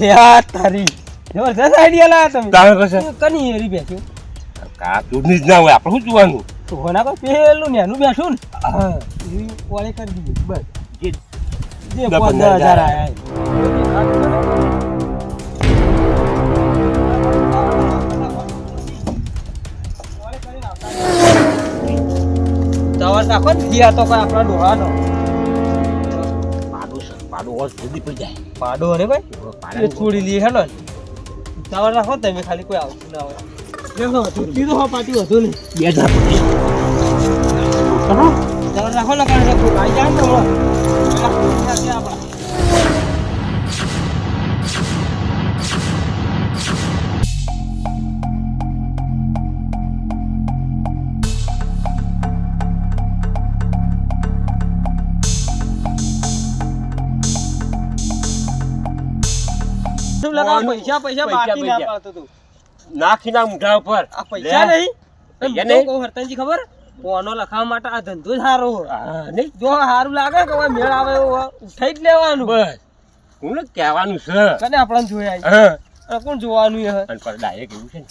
લે આ તારી. જબરજસ્ત આઈડિયા લાયા તમે. તારે કશે? કની એરી બેઠું? કા દૂધની જ ના હોય આપણે શું જોવાનું? તો હોના કો પેલું નેનું બેઠું ને? હા. કોળે કરી દીધું. બસ. જે જે પંદર પંદર હજાર હજાર આયા તવર નાખો ને તો કોઈ આપણા ડોહાનો. પાડો છે, પાડો હોત જલ્દી પડી જાય. પાડો ને ભાઈ. એ છોડી લી હેલો. તવર તમે ખાલી કોઈ આવતું ના હોય. તો હો પાટી વધુ ને બે હજાર જાય ને શું લગાવો પૈસા પૈસા પૈસા, બાકી ના પાડતો તું. નાખી ના મૂઢા ઉપર. આ પૈસા નહીં. પૈસા નહીં? કહું હરતનજી ખબર? ફોનો લખાવવા માટે આ ધંધો જ સારો. નહીં. જો સારું લાગે કે મેળ આવે ઉઠાઈ જ લેવાનું. બસ. હું ને કહેવાનું છે. કને આપણને જોયા કોણ જોવાનું હે? ડાયરેક્ટ એવું છે ને.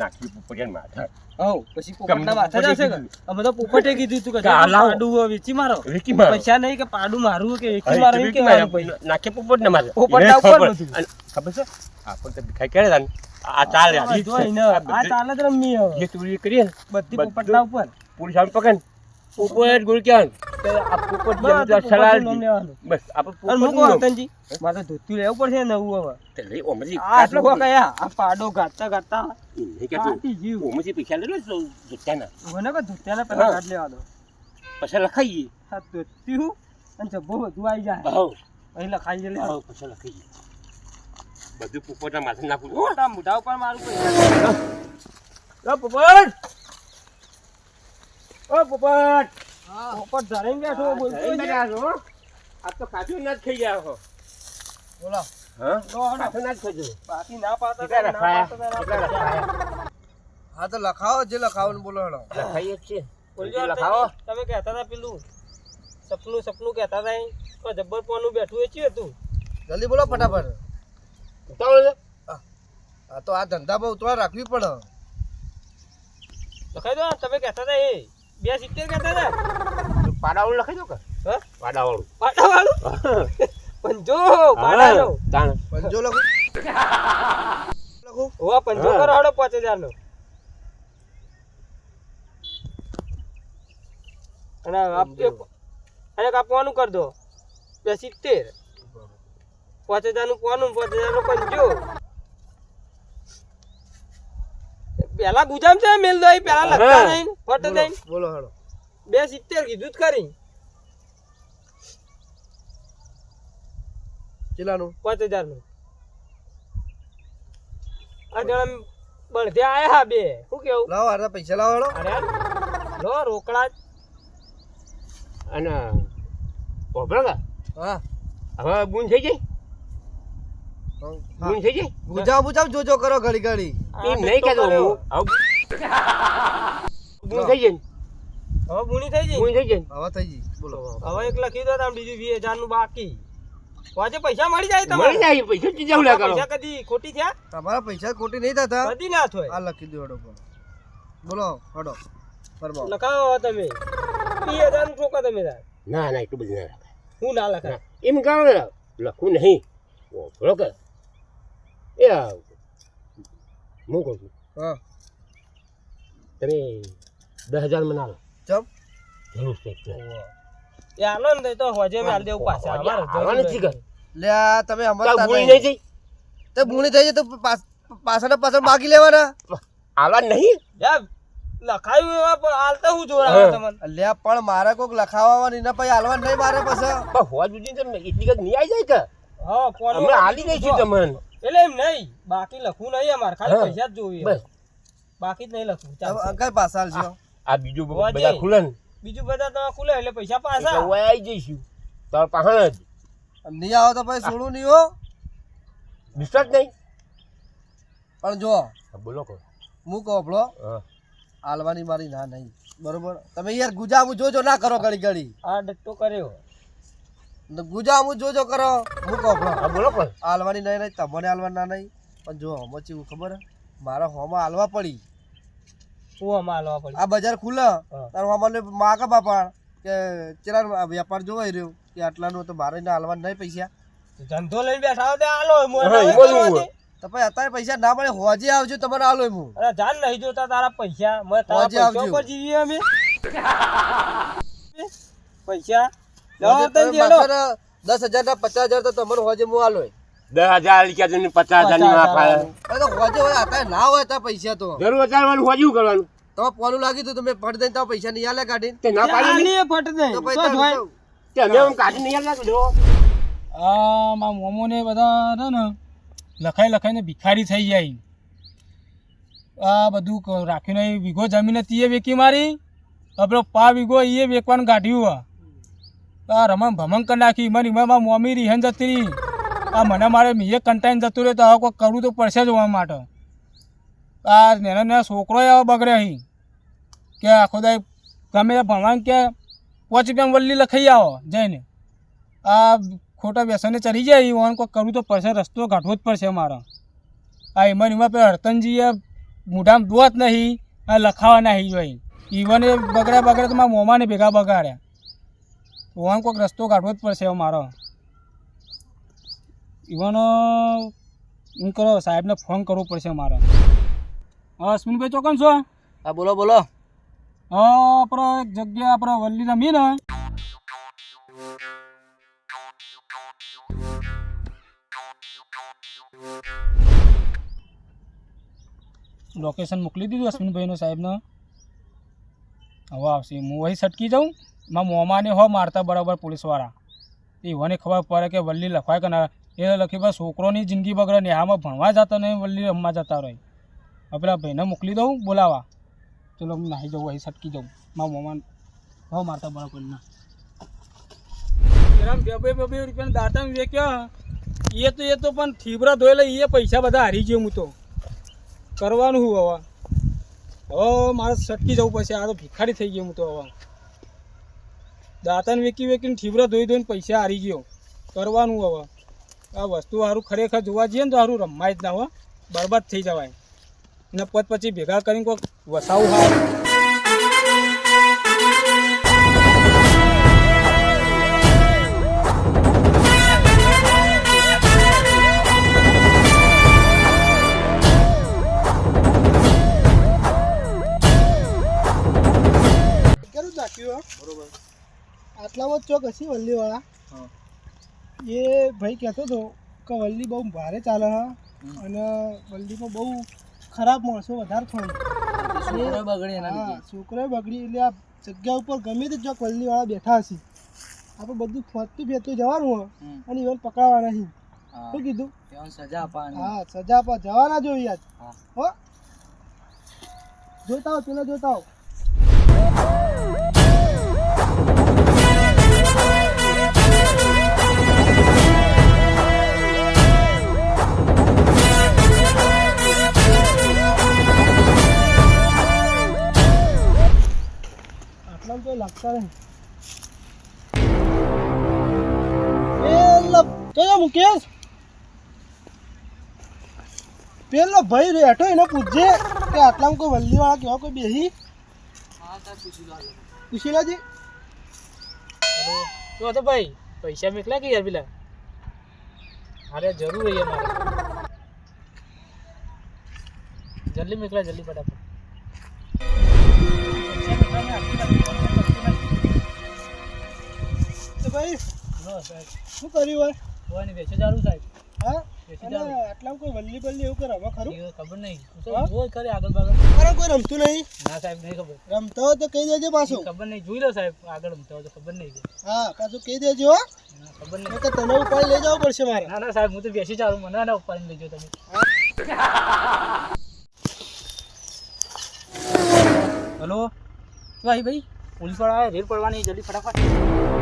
નાખી ઉપર માથા હવ પછી પોપટના માથા જશે કે અમે તો પોપટે કીધું તું કે કે પાડું વેચી મારો વેચી મારો. પૈસા નહીં કે પાડું મારું કે વેચી મારો? પછી. નાખે પોપટ ને મારે પોપટના ઉપર ખબર. બધું. ખબર છે આપણને તો ભીખાઈ કરે ને આ ચાલે આ ચાલે જ રમી હવે. જે ચોરી કરીએ બધી. પોપટના ઉપર પોલીસ આમ પકડ પોપટ ગુળ ક્યાં તો બસ, જેમ તો પોપટનું સલાહ નામ લેવાનું. બસ આપણે અને હું પોપટનું કહું નામ. હરતનજી, મારે ધોતિયું લેવું પડશે નવું હવે. તે લઈ, આટલો કયા આ પાડો ગાતા ગાતા. નહીં કહેતું. કાઢી ગયું પૈસા લઈ લો તો મને કે ધોતિયાના પેલા કાઢ લેવા દો. પછી લખાઈએ. આ ધોતિયું અને જબ્બો બધું આવી જાય. અહીં લખાઈ લે પછી લખાઈએ. બધું પોપટના માથે નાખું. મોટા મોઢા ઉપર મારું પૈસા પોપટ ઓ પોપટ પોપટ ધરાઈને બેઠો બોલતો બેઠા આ તો કાચું ના. જ ખાઈ ગયા. બોલો હા તો લખાવો જે લખાવો બોલો હેડો. લખાઈએ જ છે બોલજો બીજું અર્થાત લખાવો. તમે કહેતા હતા પેલું સપનું સપનું કહેતા હતા. જબ્બર પોનું બેઠું એ હતું? જલ્દી બોલો ફટાફટ. ઉતાવળ હા. તો આ ધંધામાં ઉતવા રાખવી પડે. લખાઈ દો તમે કહેતા હતા એ. બે સિત્તેર કહેતા હતા? પાડાવાળું લખાઈ દો કે? હા? પાડાવાળું. પાટા પંજો પાડાનો તાણ. પંજો લખો. લખો. ઓ પંજો. કરો હડો પાંચ હજાર નો અને આપ અને કાપવાનું કર દો. બે સિત્તેર. પાંચ હજારનું પોનું પાંચ હજારનું પંજો પેલા ગુજામ છે મેલ દો પેલા લખતા નહીં ફટ બોલો, બોલો હેડો બે સિત્તેર કીધું જ ખરી. કેટલાનું? પાંચ હજારનું આ જણા બળધે આયા બે. શું કેવું? લાવો અરે પૈસા લાવો અરે લો રોકડા. અને પોપડા હા. હવે બૂન થઈ ગઈ. બૂન થઈ ગઈ? બુજાવ બુજાવ જોજો કરો ઘડી ઘડી. એમ નહીં કહેતો હું. બૂન થઈ ગઈ હવે બુણી થઈ ગઈ બૂન થઈ ગઈ હવે થઈ ગઈ બોલો. હવે એક લખી દો તમે બીજું વીસ હજારનું બાકી વાજે પૈસા મળી જાય મળી જાય પૈસા ચીજ આવું કરો. પૈસા કદી ખોટી થયા? તમારા પૈસા ખોટી નહીં થતા. કદી ના થાય આ લખી દો હડો બોલો હડો. હેડો લખાવો તમે. વીસ હજારનું ઠોકા તમે ના ના એટલું બધું ના લખાય. હું ના લખાય? એમ કામ ને લખું નહીં. બોલો કે. એ આવ હું કહું છું. હા. તમે દસ હજારમાં ના લો ચમ. જરૂર છે એ આલો ને તો હોજે માલ દેવું પાછા હોજે અમારે આવવાનું જ છે કે? લે તમે તાર સમજતા નહીં નહીં થઈ તે થઈ જાય તો પાછળ પાછળ બાકી લેવાના. આવવાનું નહીં. લખાયું એવા પણ હાલતા હું જોડાવે તમને. લે પણ મારે કોઈક લખાવવાની એના પછી હાલવા નહીં મારે પછી. પણ હોવા એટલી કદ નહીં આવી જાય કે? હા ફોન અમે હાલી દઈશું તમને. એટલે એમ નહીં બાકી લખવું નહીં અમારે ખાલી પૈસા જ જોઈએ. બસ. બાકી જ નહીં લખવું કઈ અંકલ પાછા હાલજો આ બીજું બધા ખુલે ને? બીજું બધા તમે ખુલે એટલે પૈસા પાછા. હું આવી જઈશું. તાર પાસે જ. નહીં આવો તો પછી છોડું નહીં હો. વિશ્વાસ નહીં? પણ જો બોલો કહો. હું કહો આપણો હા. હાલવાની મારી ના નહીં. બરોબર? તમે યાર ગુજામું જોજો ના કરો ઘડી ઘડી. આ ડટ્ટો કર્યો. ગુજામું જોજો કરો. હું કહો હા બોલો કહો. હાલવાની નહીં નહીં તમને આલવાની ના નહીં. પણ જો મચી ચેવું ખબર? મારા મારે હોમાં હાલવા પડી. આ બજાર ખુલે. તાર હોમાં માગે બાપા કે ચેરા વેપાર જોવાઈ રહ્યો કે આટલાનું તો મારે ના હાલવા નહીં પૈસા. ધંધો લઈને બેઠા હો તે મોય ના પછી અત્યારે પૈસા ના મળે હોજે આવજો તમારે આલો હું. અરે જાન નહીં જોતા તારા પૈસા મે તારા પૈસા આવજો. પર જીવીએ અમે. પૈસા. દસ હજાર ના પચાસ હજાર તો તમારે હોજે હું આલો દસ હજાર પચાસ હજાર. ની હોજે હોય અત્યારે ના હોય તો પૈસા તો. જરૂર અત્યારે મારું હોજું કરવાનું? તમે પોલું લાગ્યું તું તમે ફટ દઈને તો પૈસા નહીં આલે કાઢી તે ના પાડી નહીં ફટ દે. તો તો તે અમે આમ કાઢી નહીં આલે કીધું. આ માં મોમો ને બધા છે ને લખાઈ લખાઈને ભિખારી થઈ જાય. આ બધું રાખ્યું નહીં વીઘો જમીન હતી એ વેકી મારી. આપણો પા વીઘો એ વેકવાનું કાઢ્યું આ. આ રમણ ભમણ કરી નાખી. મને એમાં મારી મોમી રિહન જતી રહી. આ મને મારે મેં કંટાઈને જતું રહ્યો તો હવે કોઈ કરવું તો પડશે જ હોવા માટે. આ નાના નાના છોકરો એવા બગડે અહીં. કે આખો દાય ગમે તે કે પાંચ રૂપિયા વલ્લી લખાઈ આવો જઈને. આ ખોટા વ્યસને ચડી જાય એ ઓન કોઈ કરવું તો પડશે, રસ્તો કાઢવો જ પડશે મારો. આ એમાં એમાં પેલા હરતનજીએ મોઢામાં દોત નહીં, આ લખાવા નહીં જોઈ ઈવન એ બગડ્યા બગડે તો મારા મોમાને ભેગા બગાડ્યા. ઓન કોઈક રસ્તો કાઢવો જ પડશે મારો. ઈવન હું કરો સાહેબને ફોન કરવો પડશે મારે. હા અશ્વિનભાઈ ચોકન છો? હા બોલો બોલો. હા આપણે એક જગ્યા આપણે વલ્લી રમીએ ને. લોકેશન મોકલી દીધું અશ્વિનભાઈનો સાહેબને. હવે આવશે. હું અહીં સટકી જાઉં. એમાં મોમાને હો મારતા બરાબર પોલીસવાળા. એ મને ખબર પડે કે વલ્લી લખવાય કે ના. એ લખી બસ છોકરોની જિંદગી બગડે ને આમાં ભણવા જતા નહીં વલ્લી રમવા જતા રહે. પેલા ભાઈને મોકલી દઉં, બોલાવા. ચલો, હું નાહી જવું અહીં સટકી જાઉં. મારા મોમાન હો, મારતા બરાબર ના એરામ બે બે બે એ તો એ તો, પણ થીબરા ધોયેલા એ પૈસા બધા હારી ગયો હું તો. કરવાનું હું હવે. હવે મારે સટકી જવું પડશે, આ તો ભિખારી થઈ ગયો હું તો હવે. દાંતાને વેકી વેકીને થીબરા ધોઈ ધોઈને પૈસા હારી ગયો. કરવાનું હવે. આ વસ્તુ સારું ખરેખર જોવા જઈએ ને તો સારું રમાય જ ના હો. બરબાદ થઈ જવાય. ને પોત પછી ભેગા કરીને કોઈક વસાવું બરોબર. આટલામાં જ ચોક હશે વલ્લીવાળા? હા. એ ભાઈ કહેતો હતો કે વલ્લી બહુ ભારે ચાલે હા. અને વલ્લીમાં બહુ ખરાબ માણસો વધારે થાય બગડે છોકરો બગડી એટલે આ જગ્યા ઉપર ગમે તે ચોક વાળા બેઠા હશે. આપણે બધું ફરતું ફેરતું જવાનું હોય અને ઇવન પકડવાના છે. શું કીધું? સજા આપવાની. હા સજા આપવા જવાના જોઈએ યાદ હો. જોતા હો પેલા જોતા હો મુકેશ? પેલો ભાઈ બેઠો એને પૂછજે કે આટલામાં કોઈ વલ્લીવાળા કેવા કોઈ બેસી પૂછી લેજે શું હતો ભાઈ? પૈસા મેકલા કે યાર પેલા? અરે જરૂર હૈ મારે. જલ્દી મેકલા જલ્દી ફટાફટ. ભાઈ શું કર્યું હોય? ચાલુ સાહેબ. હા? બેસી અને કોઈ વલ્લી બલ્લી એવું કરે હવે ખરું? ખબર નહીં? રોજ કરે આગળ બાગળ. અરે કોઈ રમતું નહીં? ના સાહેબ નહીં ખબર. રમતો હોય તો કહી દેજો પાછું. ખબર નહીં. જોઈ લો સાહેબ આગળ રમતા હોય તો ખબર નહીં. હા પાછું કહી દેજો હો. ખબર નહીં. નહીં તો તને ઉપાડી લઈ જવું પડશે મારે. ના ના સાહેબ હું તો બેસી ચાલુ મને ના ઉપાડીને લેજો તમે. હલો? ભાઈ? ભાઈ પોલીસવાળા રેડ પડવાની જલ્દી ફટાફટ.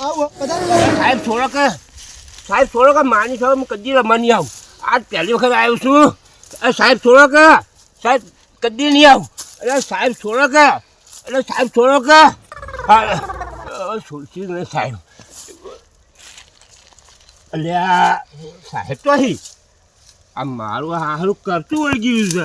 આવો બધા સાહેબ થોડો કે સાહેબ થોડો કે માની સાહેબ હું કદી રમવા નહીં આવું. આજ પહેલી વખત આવ્યો છું સાહેબ થોડો કે સાહેબ, કદી નહીં આવું. અરે, સાહેબ થોડો કે અરે, સાહેબ થોડો કે હા. છોડશી નહીં સાહેબ. અલ્યા, સાહેબ તો અહીં આ મારું હારું કરતું વળી ગયું છે.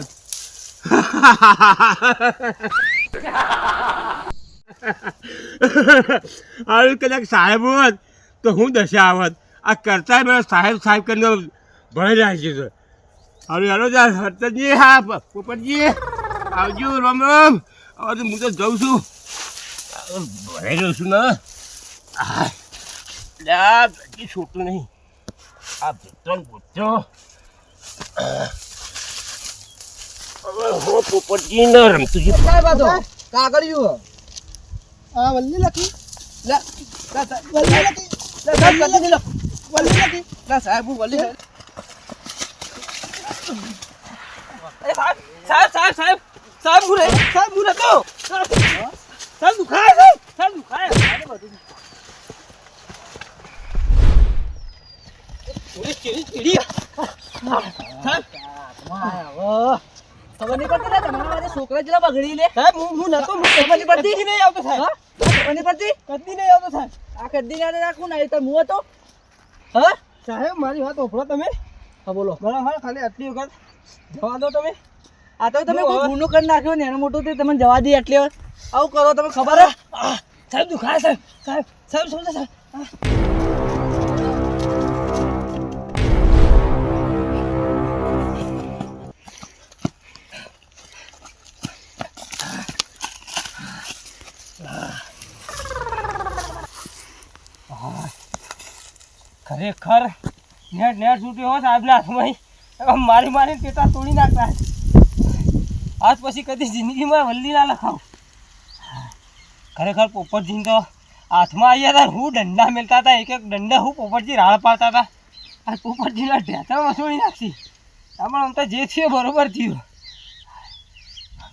હારું કદાચ સાહેબ હોત તો હું દશા આવત આ કરતા મને સાહેબ સાહેબ કરીને ભણી રાખ્યું છે. હવે હેલો યાર હા પોપટજી, આવજો, રામ રામ. હવે હું તો જઉં છું. ભરાઈ રહ્યો છું ને આ લ્યા, હજી છૂટું નહીં આ ભીતરો ને ભૂતરો હવે હું પોપટજી ને રમતુજી સાહેબ આ તો કાગળિયું આ વલ્લી લખી લે લે સાહેબ વલ્લી લખી લે સાહેબ કદી નહીં લખ. વલ્લી લખી લે સાહેબ હું વળી સાહેબ સાહેબ સાહેબ સાહેબ સાહેબ હું નહીં સાહેબ હું નતો સાહેબ દુખાય સાહેબ સાહેબ દુખાય સાહેબ બધું. પોલીસ ચીડી ચીડી ખબર નહીં પડતી ને તમારા વાળે છોકરા જેટલા બગડી લે. સાહેબ હું હું નતો હું ખબર નહીં પડતી? નહીં આવતો સાહેબ. ખબર નહીં પડતી? કદી નહીં આવતો સાહેબ. આ કદી ના રાખું ને તો હું હતો. હા? સાહેબ મારી વાત ઓફળો તમે. હા બોલો. બરાબર ખાલી આટલી વખત જવા દો તમે. આ તો તમે કોઈ ગુનો કરી નાખ્યો ને એનો મોટું તે તમને જવા દે એટલે આવું કરો તમે ખબર હે? સાહેબ દુખાય સાહેબ સાહેબ. સાહેબ શું સાહેબ? ખરેખર નેટ નેટ છૂટ્યો હોય સાહેબના હાથમાં. મારી મારી પેટા તોડી નાખતા. આજ પછી કદી જિંદગીમાં વલ્લી ના લખાવ. ખરેખર પોપટજી તો હાથમાં આવ્યા હતા હું દંડા મેલતા હતા એક એક દંડા હું પોપટજી રાળ પાડતા હતા અને પોપટજીના ઢેચા વસૂળી નાખી આમાં આમ તો જે થયો બરોબર થયું.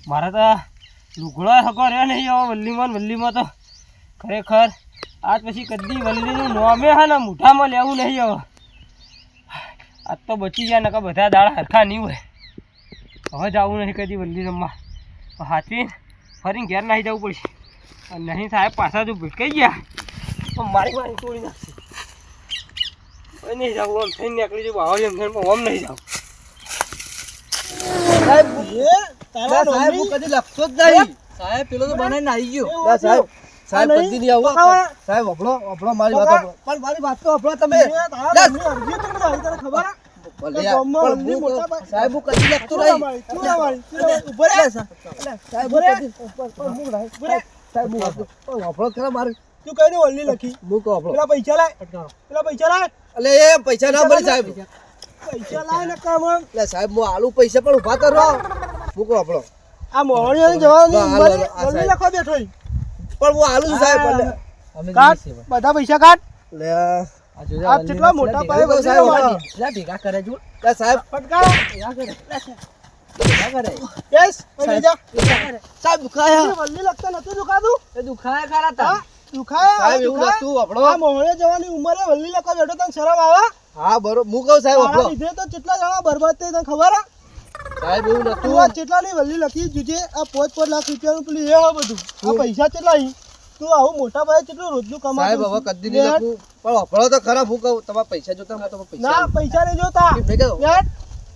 મારા તો લુગડો હકો રહ્યો નહીં હવે વલ્લીમાં વલ્લીમાં તો. ખરેખર આજ પછી કદી વલ્લીનું નોમે હા ને મોઢામાં લેવું નહીં હવે. આજ તો બચી ગયા નકા બધા દાડા હરખા નહીં હોય. હવે જવું નહીં કદી વલ્લી રમવા. હાથવી ફરીને ઘેર નાહી જવું પડશે. અને નહીં સાહેબ પાછા જો ભટકાઈ ગયા. તો મારી મારી તોડી નાખશે. હવે નહીં જવું આમ થઈને નીકળી જવું આવો એમ થઈને આમ નહીં જવું સાહેબ એ તારા લે સાહેબ હું કદી લખતો જ નહીં. સાહેબ પેલો તો બનાવીને આવી ગયો. સાહેબ સાહેબ નહીં? આવું. મારી વાત પણ મારી વાત તો તમે. ખબર? સાહેબ કદી લખતો રહે. તું કઈ લખી? પેલા પૈસા લાય. પેલા પૈસા લાય. એ પૈસા ના મળે સાહેબ. પૈસા લાય ને કામ એટલે સાહેબ હું આલુ પૈસા પણ ઊભા કરો. હું કહું આ મોહણીઓની જવાની. લખવા બેઠો પણ હું આલુ છું સાહેબ બધા પૈસા કાઢ. લે આ કેટલા મોટા પાયે એવું વલ્લી સાહેબ, રમવાની. લે ભેગા કરે જો લે સાહેબ. ફટકારો. ભેગા કરે. યસ, અહીં જા. સાહેબ દુખાયા. વલ્લી લખતા નતું દુખાતું? એ દુખાય ખરા તા હા? સાહેબ એવું નતું વફળો આ મોહણીઓ જવાની ઉંમરે વલ્લી લખવા બેઠો તને શરમ આવે? હા બરોબર હું કહું સાહેબ તારા લીધે તો કેટલા જણા બરબાદ થઈ તને ખબર આ સાહેબ એવું આ નતું કેટલાની વલ્લી લખી જોજે આ પાંચ પાંચ લાખ રૂપિયાનું પેલું એ બધું. આ પૈસા કેટલા તું આવું મોટા પાયે કેટલું રોજનું સાહેબ કમાતો હવે કદી નહીં લખું. પણ વફળો તો ખરા હું કહું તમારા પૈસા જોતા હોય તો પૈસા ના પૈસા નહીં જોતા.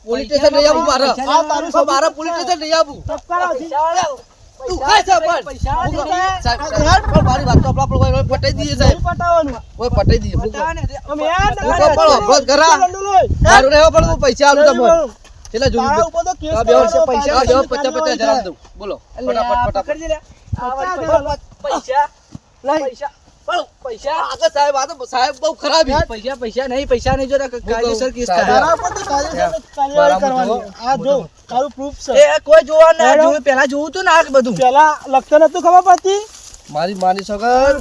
પોલીસ સ્ટેશન લઈ આવું મારા. આ તારું તો મારા પોલીસ સ્ટેશન લઈ આવું. પણ. હું કહું, દુખાય. સાહેબ પણ મારી વાત તો આપણે આપણે પટાઈ દઈએ સાહેબ. પટાવવાનું. ઓય પટાઈ દઈએ હું હું પણ જ ખરા. મારું રહેવા પણ હું પૈસા આલું તમને. કેટલા જોયું તો પૈસા પચાસ પચાસ જરા દઉં બોલો ફટાફટ ફટાફટ. પૈસા. પૈસા. પણ પૈસા આગળ સાહેબ આ તો સાહેબ બહુ ખરાબ છે. પૈસા પૈસા નહીં પૈસા નહીં જોતા કાયદેસર કેસ તારા ઉપર તો કાયદેસર કરવાની. આ જો તારું proof છે. એ કોઈ જોવા ના. જોયું પેલા જોવું તું ને આ બધું? પહેલા લખતો નતું ખબર પડતી? મારી માની સગર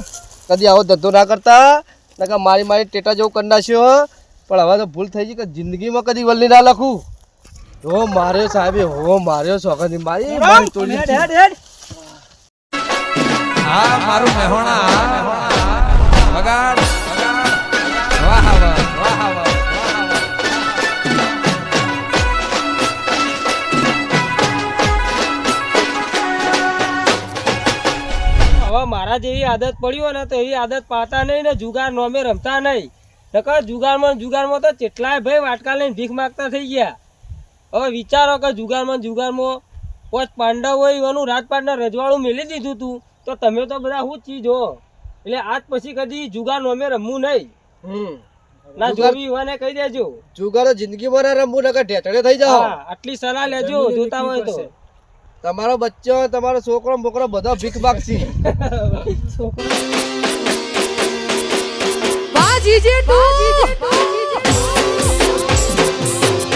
કદી આવો ધંધો ના કરતા નકર મારી મારી ટેટા જેવું કરી નાખ્યો પણ હવે તો ભૂલ થઈ ગઈ કે જિંદગીમાં કદી વલ્લી ના લખું. હો માર્યો સાહેબ હો માર્યો સોગંદી મારી મારી તોડી હેડ હેડ હેડ. હા મારું મહેણા વગાડ મારા જેવી આદત પડી હોય ને તો એવી આદત પાડતા નહીં ને જુગાર નોમે રમતા નહીં. નકર જુગારમાં જુગારમાં તો કેટલાય ભાઈ વાટકા લઈને ભીખ માગતા થઈ ગયા. હવે વિચારો કે જુગારમાં જુગારમાં પોચ પાંડવ હોય એનું રાજપાટના રજવાડું મેલી દીધું તું, તો તમે તો બધા શું ચીજ? હો એટલે આજ પછી કદી જુગાર નોમે રમવું નહીં. ના જોવી હોય ને કહી દેજો. જુગારો જિંદગી ભર રમવું નકર ઢેચડે થઈ જાઓ. આટલી સલાહ લેજો જોતા હોય તો. તમારો બચ્ચો તમારો છોકરો બોકરો બધો ભીખ માગશી. બાજી જેટુ